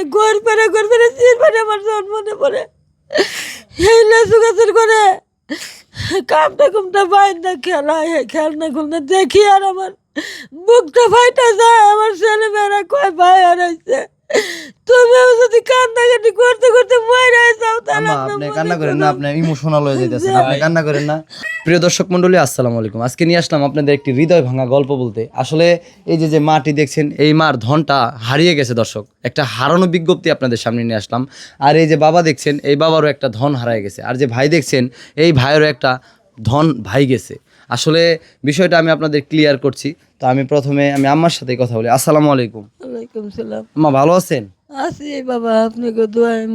পালানে গোর পেরে গোর পেরে চির পেরে আমার জন মনে পড়ে এই লেসু গাছের করে কামটা কুমটা বাইন্দা খেলা হে খেলনা খুলনা দেখি আর আমার বুকটা ফাইটা যায়। আমার ছেলে মেয়েরা কয় ভাই হয়েছে তুমিও যদি কান্নাকাটি করতে করতে মরে যাও তাহলে আম্মা আপনার আপনি কান্না করেন না আপনি ইমোশনাল হয়ে যাইতেছেন আপনি কান্না করেন না। প্রিয় দর্শক মণ্ডলী আসসালামু আলাইকুম। আজকে নিয়ে আসলাম আপনাদের একটি হৃদয় ভাঙা গল্প বলতে। আসলে এই যে যে মাটি দেখছেন এই মার ধনটা হারিয়ে গেছে দর্শক। একটা হারানো বিজ্ঞপ্তি আপনাদের সামনে নিয়ে আসলাম। আর এই যে বাবা দেখছেন এই বাবারও একটা ধন হারায় গেছে। আর যে ভাই দেখছেন এই ভাইয়েরও একটা ধন ভাই গেছে। আসলে বিষয়টা আমি আপনাদের ক্লিয়ার করছি। তো আমি প্রথমে আমি আম্মার সাথে কথা বলি। আসসালামু আলাইকুম। ওয়ালাইকুম সালাম। আম্মা ভালো আছেন? আছি বাবা আপনাকে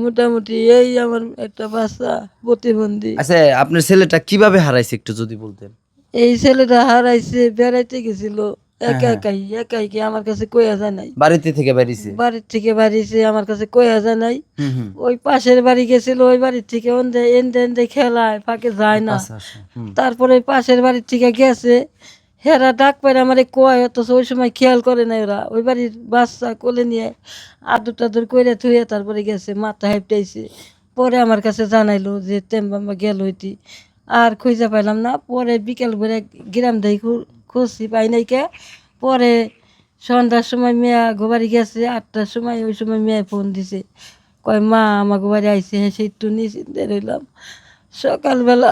মোটামুটি এই আমার একটা বাচ্চা প্রতিবন্ধী। আচ্ছা আপনার ছেলেটা কীভাবে হারাইছে একটু যদি বলতেন? এই ছেলেটা হারাইছে বেড়াইতে গেছিল। হ্যাঁ, একা একাই একাই কি আমার কাছে যায় নাই? বাড়িতে থেকে বেরিয়েছে বাড়ির থেকে বাড়িছে আমার কাছে যায় নাই। ওই পাশের বাড়ি গেছিল ওই বাড়ির থেকে এনদে এনদে খেলায় ফাঁকে যায় না। আচ্ছা আচ্ছা তারপরে ওই পাশের বাড়ির থেকে গেছে হেরা ডাক পারে আমার কয় অথচ ওই সময় খেয়াল করে না ওরা। ওই বাড়ির বাচ্চা কোলে নিয়ে আদর টাদর করে থুয়ে তারপরে গেছে, মাথা হেপটাইছে। পরে আমার কাছে জানাইলো যে তেমবাম্বা গেল হইতি। আর খুঁজে পাইলাম না। পরে বিকেল করে গ্রাম দেই খুঁজছি, পাই নাই কে। পরে সন্ধ্যার সময় মেয়া গোবারি গেছে, আটটার সময় ওই সময় মেয়ে ফোন দিছে। কয়, মা, আমার গোবারি আইসে হ্যাঁ সেই একটু নিশ্চিন্তে রইলাম। সকালবেলা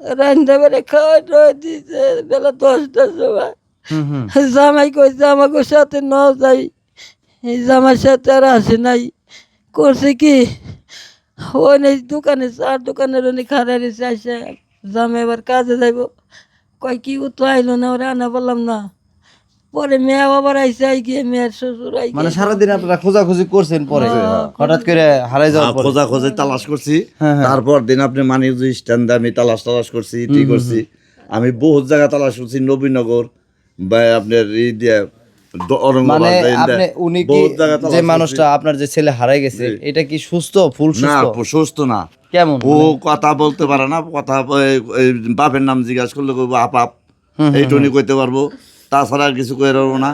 রান্না বেড়ে খাওয়া টাওয়া দিয়েছে বেলা দশটার সময়। জামাই কইছে আমাকে সাথে ন যাই। এই জামার সাথে আর আসে নাই। করছে কি? ওই দোকানে চার দোকানের খারা রয়েছে আসে। জামাই এবার কাজে যাইব। কয় কি তো আইলো না ওরা আনা বললাম না। পরে মেয়ে আবার আইসে আই গিয়ে মেয়ের শ্বশুর আই মানে সারাদিন আপনারা খোঁজাখুঁজি করছেন পরে? হঠাৎ করে হারাই যাওয়ার পরে? খোঁজা খোঁজে তালাশ করছি। হ্যাঁ, তারপর দিন আপনি মানি স্ট্যান্ডে আমি তালাশ তালাশ করছি টি করছি। আমি বহুত জায়গা তালাশ করছি নবীনগর বা আপনার ই দিয়ে মানে আপনি উনি কি যে মানুষটা আপনার যে ছেলে হারাই গেছে এটা কি সুস্থ ফুল না সুস্থ? সুস্থ না। কেমন ও কথা বলতে পারে না কথা বাপের নাম জিজ্ঞাসা করলে কইবো আপাপ এইটুনি কইতে পারব। তাছাড়া আর কিছু পারব না।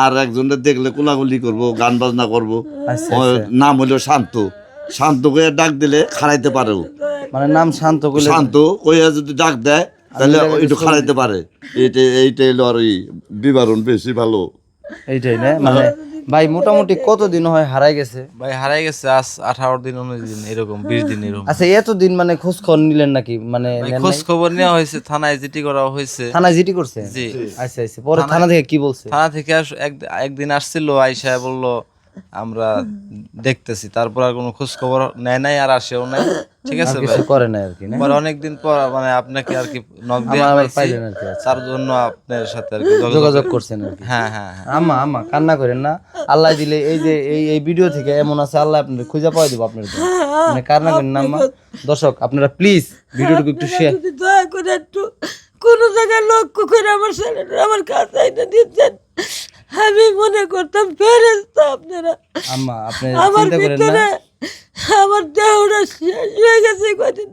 আর একজনের দেখলে কোলাগুলি করব গান বাজনা করব। আচ্ছা, নাম হইল শান্ত। শান্ত কইয়া ডাক দিলে খাড়াইতে পারে মানে নাম শান্ত শান্ত কইয়া যদি ডাক দেয় তাহলে একটু খাড়াইতে পারে। এইটা এইটা হলো আর ওই বিবরণ বেশি ভালো। এইটাই না? মানে ভাই মোটামুটি কতদিন হয় হারাই গেছে? ভাই হারাই গেছে আজ আঠারো দিন উনিশ দিন এরকম বিশ দিন এরকম। আচ্ছা এতদিন মানে খোঁজ খবর নিলেন নাকি? মানে খোঁজ খবর নেওয়া হয়েছে থানায় জিটি করা হয়েছে। থানায় জিটি করছে? জি। আচ্ছা আচ্ছা পরে থানা থেকে কি বলছে? থানা থেকে একদিন আসছিল আয়শা বলল আমরা দেখতেছি। তারপর আর কোনো খোঁজ খবর নেয় নাই আর আসেও নাই। ঠিক আছে ভাই? কিছু করে না আর কি না? পরে অনেকদিন পর মানে আপনাকে আর কি নক দিয়ে পাইলেন আর কি, আচ্ছা। তার জন্য আপনার সাথে আর কি যোগাযোগ করছেন আর কি। হ্যাঁ হ্যাঁ হ্যাঁ। আম্মা আম্মা কান্না করেন না। আল্লাহ দিলে এই যে এই এই ভিডিও থেকে এমন আছে আল্লাহ আপনাদের খুঁজে পাওয়া দেবো আপনার জন্য। মানে কান্না করেন না আম্মা। দর্শক আপনারা প্লিজ ভিডিওটুকু একটু শেয়ার যদি দয়া করে একটু কোনো জায়গায় লক্ষ্য করে আমার ছেলেটা আমার কাছে আইনা দিচ্ছেন আমি মনে করতাম ফেরেস্তা আপনারা। আম্মা আপনি আমার চিন্তা করেন ভিতরে না আমার দেহটা শেষ হয়ে গেছে কদিন।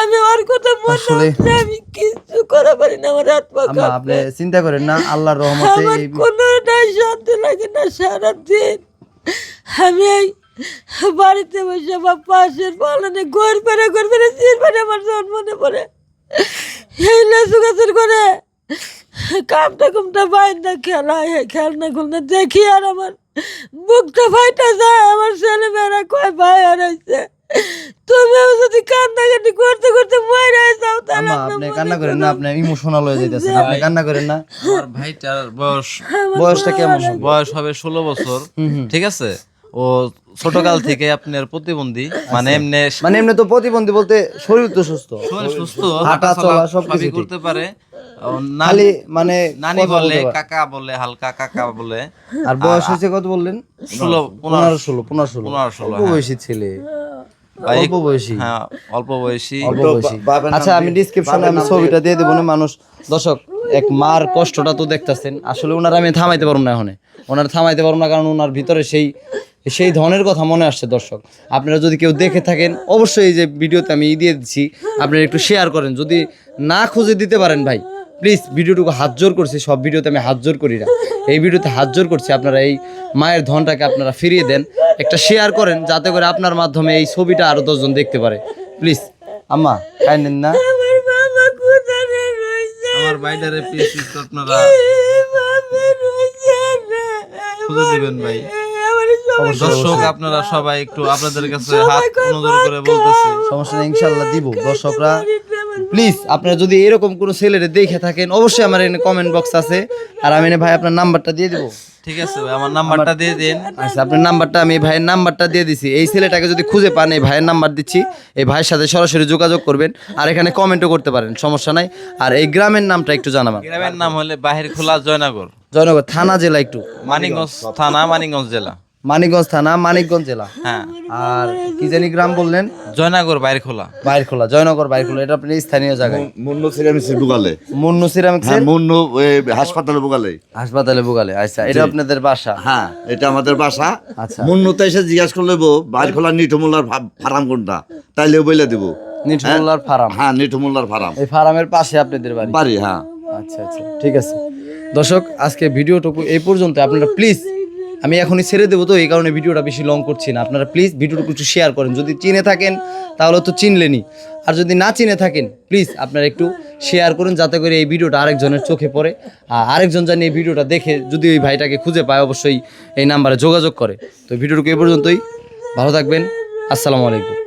আমি ওর কথা মনে হচ্ছে আমি কিছু করা পারি না আমার হাত পা আম্মা আপনি চিন্তা করেন না আল্লাহর রহমতে আমার কোনোটাই শান্তি লাগে না সারাদিন। আমি এই বাড়িতে বসে বা পাশের পালনে ঘর পেরে ঘর পেরে চির পেরে আমার জন মনে পড়ে এই লেসু গাছের করে কামটা কুমটা বাইন্দা খেলা হে খেলনা খুলনা দেখি আর আমার বুকটা ফাইটা যায় আমার ছেলে মেয়েরা কয় ভাই হারাইছে তুমিও যদি কান্দাকাটি করতে করতে মরে যাও তাহলে আপনি কান্না করেন না আপনি ইমোশনাল হয়ে যাইতেছেন। আপনি কান্না করেন না। আমার ভাইটার বয়স বয়সটা কেমন বয়স হবে ষোলো বছর ঠিক আছে? ও ছোটকাল থেকে আপনার প্রতিবন্ধী মানে এমনি মানে এমনি তো প্রতিবন্ধী বলতে শরীর তো সুস্থ। শরীর সুস্থ হাঁটা চলা সবকিছু করতে পারে। ও না- খালি মানে নানি বলে কাকা বলে হালকা কাকা বলে। আর বয়স হয়েছে কত বললেন? ষোলো পনেরো ষোলো পনেরো ষোলো। পনেরো ষোলো, বয়সী ছেলে। অল্প বয়সী। হ্যাঁ অল্প বয়সী। আচ্ছা আমি ডিসক্রিপশনে আমি ছবিটা দিয়ে দেবো না মানুষ। দর্শক এক মার কষ্টটা তো দেখতাছেন। আসলে ওনার আমি থামাইতে পারব না এখন। ওনার থামাইতে পারব না কারণ ওনার ভিতরে সেই সেই ধনের কথা মনে আসছে দর্শক। আপনারা যদি কেউ দেখে থাকেন অবশ্যই এই যে ভিডিওতে আমি ই দিয়ে দিচ্ছি। আপনারা একটু শেয়ার করেন। যদি না খুঁজে দিতে পারেন ভাই প্লিজ ভিডিওটুকু হাত জোর করছি সব ভিডিওতে আমি হাত জোর করি না। এই ভিডিওতে হাত জোর করছি আপনারা এই মায়ের ধনটাকে আপনারা ফিরিয়ে দেন। একটা শেয়ার করেন যাতে করে আপনার মাধ্যমে এই ছবিটা আরও দশজন দেখতে পারে। প্লিজ আম্মা কাইন্দেন না। আমার বাইডারে প্লিজ আপনারা না। খুঁজে দিবেন ভাই। দর্শক আপনারা সবাই একটু আপনাদের কাছে হাত নজর করে বলতেছি। সমস্যা ইনশাল্লাহ দিব। দর্শকরা প্লিজ আপনারা যদি এরকম কোনো ছেলেরে দেখে থাকেন অবশ্যই আমার এখানে কমেন্ট বক্স আছে। আর আমি এনে ভাই আপনার নাম্বারটা দিয়ে দিব। ঠিক আছে ভাই আমার নাম্বারটা দিয়ে দিন। আচ্ছা আপনার নাম্বারটা আমি এই ভাইয়ের নাম্বারটা দিয়ে দিছি। এই ছেলেটাকে যদি খুঁজে পান এই ভাইয়ের নাম্বার দিচ্ছি। এই ভাইয়ের সাথে সরাসরি যোগাযোগ করবেন। আর এখানে কমেন্টও করতে পারেন সমস্যা নাই। আর এই গ্রামের নামটা একটু জানাবেন। গ্রামের নাম হলে বাহির খোলা জয়নগর। জয়নগর থানা জেলা একটু। মানিকগঞ্জ থানা মানিকগঞ্জ জেলা। মানিকগঞ্জ থানা মানিকগঞ্জ জেলা। হ্যাঁ। আর কি জানি গ্রাম বললেন? জয়নগর বাইর খোলা বাইরখোলা জয়নগর বাইরখোলা। এটা আপনি স্থানীয় জায়গায়। মুন্নু সিরামিসের বুগালে মুন্নু সিরামিক্সের? হ্যাঁ মুন্নু হাসপাতালে বুগালে হাসপাতালে বুগালে আচ্ছা এটা আপনাদের বাসা? হ্যাঁ এটা আমাদের বাসা। আচ্ছা। মুন্নু মুন্নুতে এসে জিজ্ঞাসা করলে বাইর খোলা নিঠুমুল্লার ফার্ম কোনটা? তাইলে বলে দেবো। নিঠুমুল্লার ফার্ম? হ্যাঁ নিঠুমুল্লার ফার্ম। এই ফার্মের পাশে আপনাদের বাড়ি? বাড়ি হ্যাঁ। আচ্ছা আচ্ছা ঠিক আছে। দর্শক আজকে ভিডিওটুকু এই পর্যন্ত। আপনারা প্লিজ আমি এখনই ছেড়ে দেবো তো, এই কারণে ভিডিওটা বেশি লং করছি না। আপনারা প্লিজ ভিডিওটা একটু শেয়ার করেন। যদি চিনে থাকেন, তাহলে তো চিনলেনি আর যদি না চিনে থাকেন প্লিজ আপনারা একটু শেয়ার করুন, যাতে করে এই ভিডিওটা আরেকজনের চোখে পড়ে। আর আরেকজন জানি এই ভিডিওটা দেখে, যদি ওই ভাইটাকে খুঁজে পায়, অবশ্যই এই নাম্বারে যোগাযোগ করে। তো ভিডিওটুকু এ পর্যন্তই। ভালো থাকবেন। আসসালামু আলাইকুম।